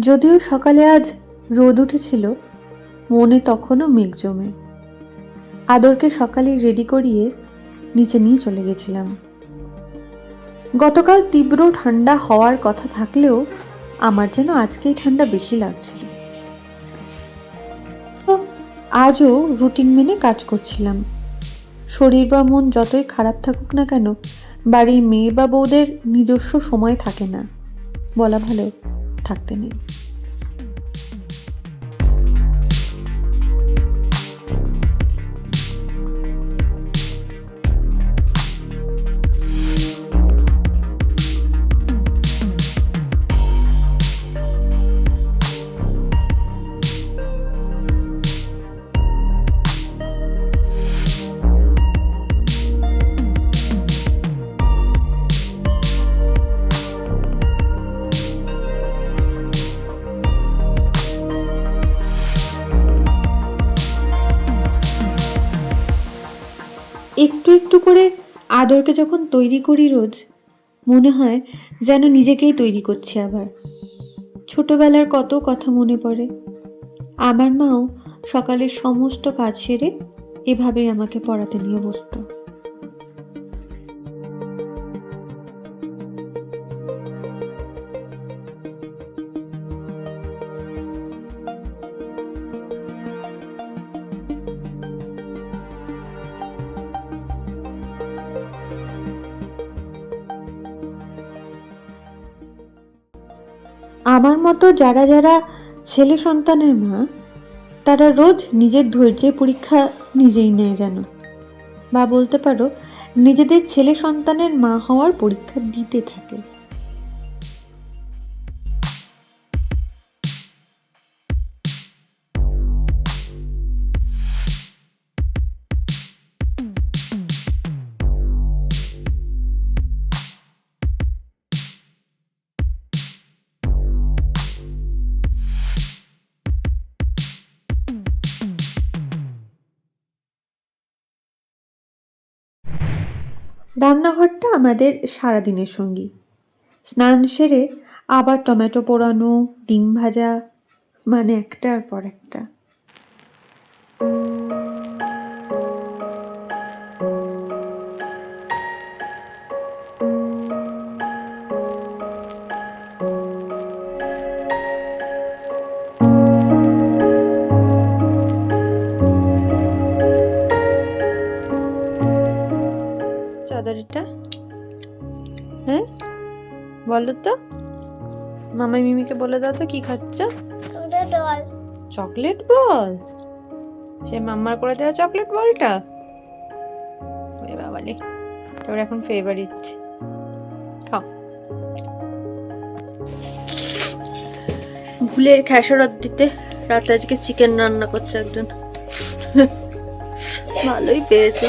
যদিও সকালে আজ রোদ উঠেছিল, মনে তখনও মেঘ জমে। আদরকে সকালে রেডি করিয়ে নিচে নিয়ে চলে গেছিলাম। গতকাল তীব্র ঠান্ডা হওয়ার কথা থাকলেও আমার যেন আজকেই ঠান্ডা বেশি লাগছিল। আজও রুটিন মেনে কাজ করছিলাম। শরীর বা মন যতই খারাপ থাকুক না কেন, বাড়ির মেয়ে বা বউদের নিজস্ব সময় থাকে না, বলা ভালো। থাকতে নেই। একটু একটু করে আদরকে যখন তৈরি করি রোজ, মনে হয় যেন নিজেকেই তৈরি করছি আবার। ছোটবেলার কত কথা মনে পড়ে। আমার মাও সকালের সমস্ত কাজ সেরে এভাবেই আমাকে পড়াতে নিয়ে বসতো আমার মতো যারা যারা ছেলে সন্তানের মা, তারা রোজ নিজের ধৈর্যের পরীক্ষা নিজেই নেয় যেন। বা বলতে পারো, নিজেদের ছেলে সন্তানের মা হওয়ার পরীক্ষা দিতে থাকে। রান্নাঘরটা আমাদের সারাদিনের সঙ্গী। স্নান সেরে আবার টমেটো পোড়ানো, ডিম ভাজা মানে একটার পর একটা। এটা হ্যাঁ? বলো তো। মামা মিমিকে বলে দাও তো কি খাচ্ছ? চকলেট বল? সে মাম্মার করে দেওয়া চকলেট বলটা? ওরে বাবালে তোর এখন ফেভারিট খাও। ভুলের খেসারত দিতে রাতে আজকে চিকেন রান্না করছে একজন। ভালোই পেয়েছে।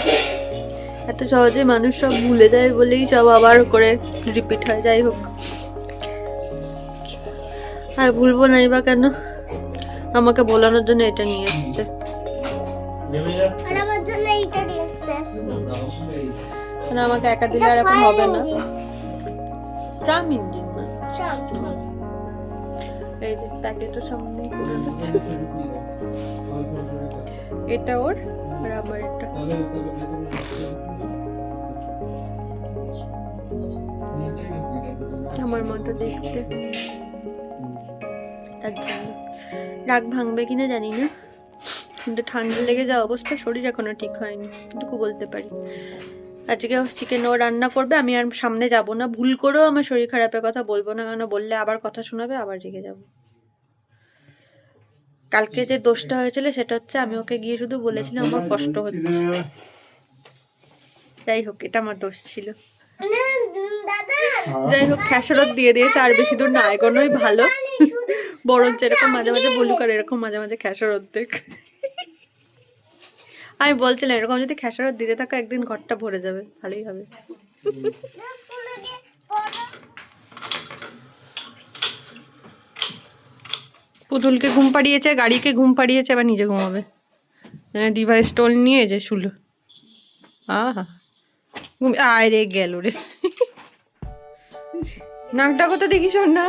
এত সহজে মানুষ সব ভুলে যায় বলেই সব আবার করে রিপিট হয় যাই হোক। আর ভুলবো নাই বা কেন? আমাকে বলানোর জন্য এটা নিয়ে এসেছে। মানে আমাকে একা দিলে আর এখন হবে না। ট্রাম ইঞ্জিন না? এই যে প্যাকেটের সামনে পড়ে। এটা ওর আর আমার মতো দেখতে। রাগ ভাঙবে কিনা জানি না। কিন্তু ঠান্ডা লেগে যাওয়া অবস্থা, শরীর এখনও ঠিক হয়নি। এটুকু বলতে পারি। আজকে চিকেন ও রান্না করবে, আমি আর সামনে যাব না। ভুল করেও আমার শরীর খারাপের কথা বলব না, কেন বললে আবার কথা শোনাবে, আবার রেগে যাব। কালকে যে দোষটা হয়েছিল সেটা হচ্ছে আমি ওকে গিয়ে শুধু বলেছিলাম, আমার কষ্ট হচ্ছে। যাই হোক, এটা আমার দোষ ছিল। যাই হোক, খেসারত দিয়ে দিয়েছে, আর বেশি দূর না এগোনোই ভালো। বরঞ্চ এরকম মাঝে মাঝে বলুক, আর এরকম মাঝে মাঝে খেসারত দেখ। আমি বলছিলাম, এরকম যদি খেসারত দিতে থাকো, একদিন ঘরটা ভরে যাবে। ভালোই হবে। পুতুলকে ঘুম পাড়িয়েছে, গাড়িকে ঘুম পাড়িয়েছে আবার নিজে ঘুমাবে। ডিভাইস স্টোল নিয়ে যে শুলো। আহা। আয় রে গেল রে। নাকটা কত দেখিস না